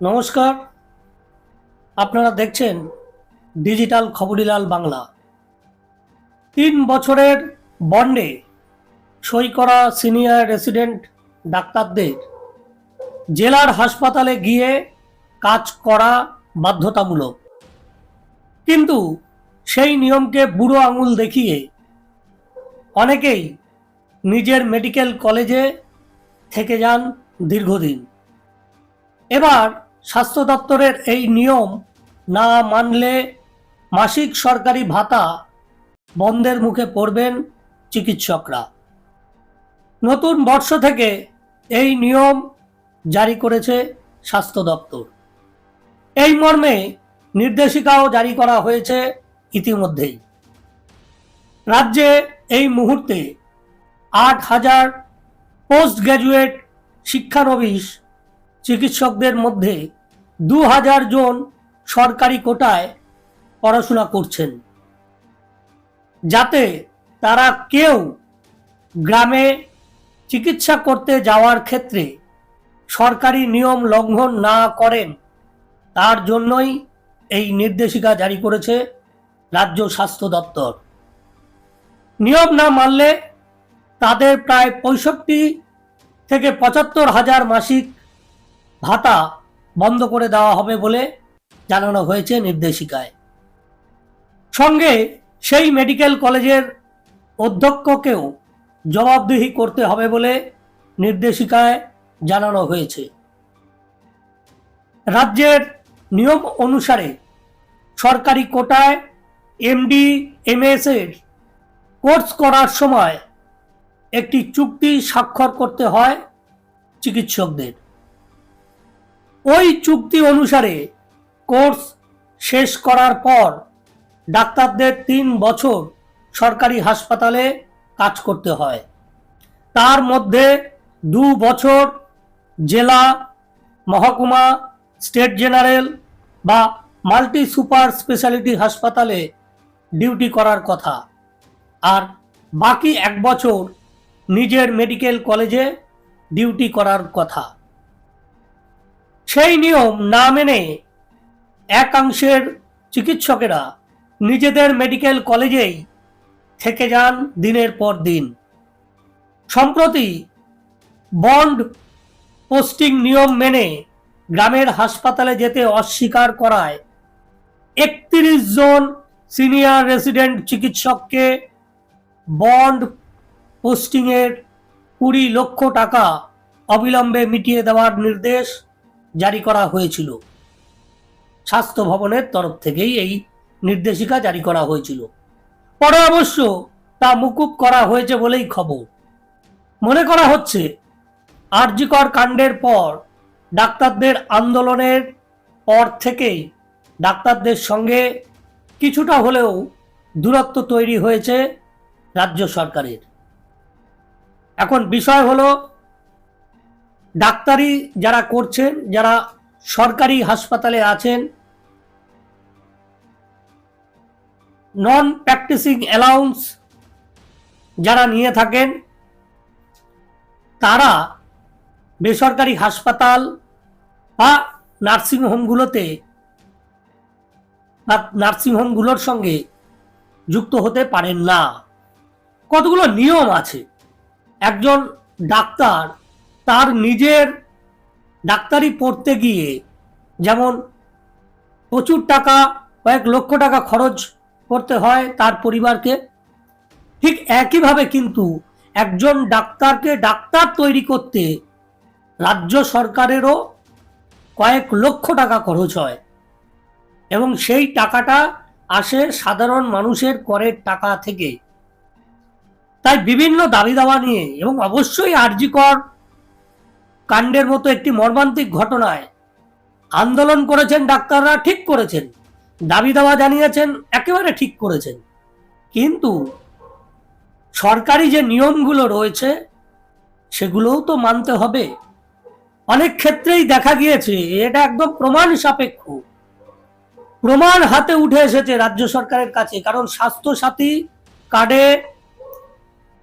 নমস্কার। আপনারা দেখছেন ডিজিটাল খবরিলাল বাংলা। তিন বছরের বন্ডে সই করা সিনিয়র রেসিডেন্ট ডাক্তারদের জেলার হাসপাতালে গিয়ে কাজ করা বাধ্যতামূলক। কিন্তু সেই নিয়মকে বুড়ো আঙুল দেখিয়ে অনেকেই নিজের মেডিকেল কলেজে থেকে যান দীর্ঘদিন। এবার স্বাস্থ্য দপ্তরের এই নিয়ম না মানলে মাসিক সরকারি ভাতা বন্ধের মুখে পড়বেন চিকিৎসকরা। নতুন বর্ষ থেকে এই নিয়ম জারি করেছে স্বাস্থ্য দপ্তর। এই মর্মে নির্দেশিকাও জারি করা হয়েছে ইতিমধ্যেই। রাজ্যে এই মুহূর্তে আট হাজার পোস্ট গ্র্যাজুয়েট শিক্ষানবিশ চিকিৎসকদের মধ্যে দু হাজার জন সরকারি কোটায় পড়াশোনা করছেন। যাতে তারা কেউ গ্রামে চিকিৎসা করতে যাওয়ার ক্ষেত্রে সরকারি নিয়ম লঙ্ঘন না করেন, তার জন্যই এই নির্দেশিকা জারি করেছে রাজ্য স্বাস্থ্য দপ্তর। নিয়ম না মানলে তাদের প্রায় পঁয়ষট্টি থেকে পঁচাত্তর হাজার মাসিক ভাতা বন্ধ করে দেওয়া হবে বলে জানানো হয়েছে নির্দেশিকায়। সঙ্গে সেই মেডিকেল কলেজের অধ্যক্ষকেও জবাবদিহি করতে হবে বলে নির্দেশিকায় জানানো হয়েছে। রাজ্যের নিয়ম অনুসারে সরকারি কোটায় এমডি এমএস এর কোর্স করার সময় একটি চুক্তি স্বাক্ষর করতে হয় চিকিৎসকদের। ওই চুক্তি অনুসারে কোর্স শেষ করার পর ডাক্তারদের তিন বছর সরকারি হাসপাতালে কাজ করতে হয়। তার মধ্যে দু বছর জেলা মহকুমা, স্টেট জেনারেল বা মাল্টি সুপার স্পেশালিটি হাসপাতালে ডিউটি করার কথা। আর বাকি এক বছর নিজের মেডিকেল কলেজে ডিউটি করার কথা। সেই নিয়ম না মেনে একাংশের চিকিৎসকেরা নিজেদের মেডিকেল কলেজেই থেকে যান দিনের পর দিন। সম্প্রতি বন্ড পোস্টিং নিয়ম মেনে গ্রামের হাসপাতালে যেতে অস্বীকার করায় একত্রিশ জন সিনিয়র রেসিডেন্ট চিকিৎসককে বন্ড পোস্টিংয়ের কুড়ি লক্ষ টাকা অবিলম্বে মিটিয়ে দেওয়ার নির্দেশ জারি করা হয়েছিল। স্বাস্থ্য ভবনের তরফ থেকেই এই নির্দেশিকা জারি করা হয়েছিল। পরে অবশ্য তা মুকুব করা হয়েছে বলেই খবর। মনে করা হচ্ছে, আরজিকর কাণ্ডের পর ডাক্তারদের আন্দোলনের পর থেকেই ডাক্তারদের সঙ্গে কিছুটা হলেও দূরত্ব তৈরি হয়েছে রাজ্য সরকারের। এখন বিষয় হলো ডাক্তারি যারা করছেন, যারা সরকারি হাসপাতালে আছেন নন প্র্যাকটিসিং অ্যালাউন্স যারা নিয়ে থাকেন, তারা বেসরকারি হাসপাতাল বা নার্সিংহোমগুলোতে বা নার্সিংহোমগুলোর সঙ্গে যুক্ত হতে পারেন না। কতগুলো নিয়ম আছে? একজন ডাক্তার তার নিজের ডাক্তারি পড়তে গিয়ে যেমন প্রচুর টাকা, কয়েক লক্ষ টাকা খরচ করতে হয় তার পরিবারকে, ঠিক একইভাবে কিন্তু একজন ডাক্তারকে ডাক্তার তৈরি করতে রাজ্য সরকারেরও কয়েক লক্ষ টাকা খরচ হয় এবং সেই টাকাটা আসে সাধারণ মানুষের করের টাকা থেকে। তাই বিভিন্ন দাবি দাওয়া নিয়ে এবং অবশ্যই আর্জিকর কাণ্ডের মতো একটি মর্মান্তিক ঘটনায় আন্দোলন করেছেন ডাক্তাররা, ঠিক করেছেন। দাবি দাওয়া জানিয়েছেন, একেবারে ঠিক করেছেন। কিন্তু সরকারি যে নিয়মগুলো রয়েছে, সেগুলোও তো মানতে হবে। অনেক ক্ষেত্রেই দেখা গিয়েছে, এটা একদম প্রমাণ সাপেক্ষ। প্রমাণ হাতে উঠে এসেছে রাজ্য সরকারের কাছে, কারণ স্বাস্থ্য সাথী কার্ডে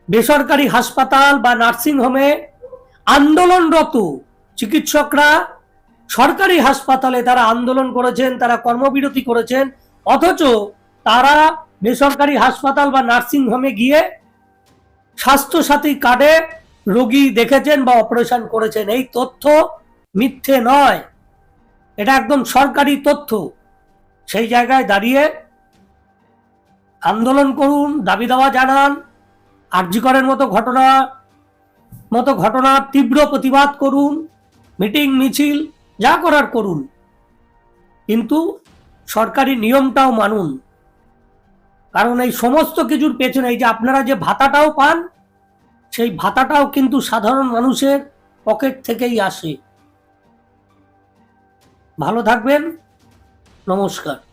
বেসরকারি হাসপাতাল বা নার্সিং হোমে আন্দোলনরত চিকিৎসকরা সরকারি হাসপাতালে তারা আন্দোলন করেছেন, তারা কর্মবিরতি করেছেন, অথচ তারা বেসরকারি হাসপাতাল বা নার্সিং হোমে গিয়ে স্বাস্থ্যসাথী কার্ডে রোগী দেখেছেন বা অপারেশন করেছেন। এই তথ্য মিথ্যে নয়। এটা একদম সরকারি তথ্য। সেই জায়গায় দাঁড়িয়ে আন্দোলন করুন, দাবি দাওয়া জানান আর্যিকরের মতো ঘটনা মতো ঘটনার তীব্র প্রতিবাদ করুন, মিটিং, মিছিল, যা করার করুন। কিন্তু সরকারি নিয়মটাও মানুন। কারণ এই সমস্ত কিছুর পেছনে এই যে আপনারা যে ভাতাটাও পান, সেই ভাতাটাও কিন্তু সাধারণ মানুষের পকেট থেকেই আসে। ভালো থাকবেন, নমস্কার।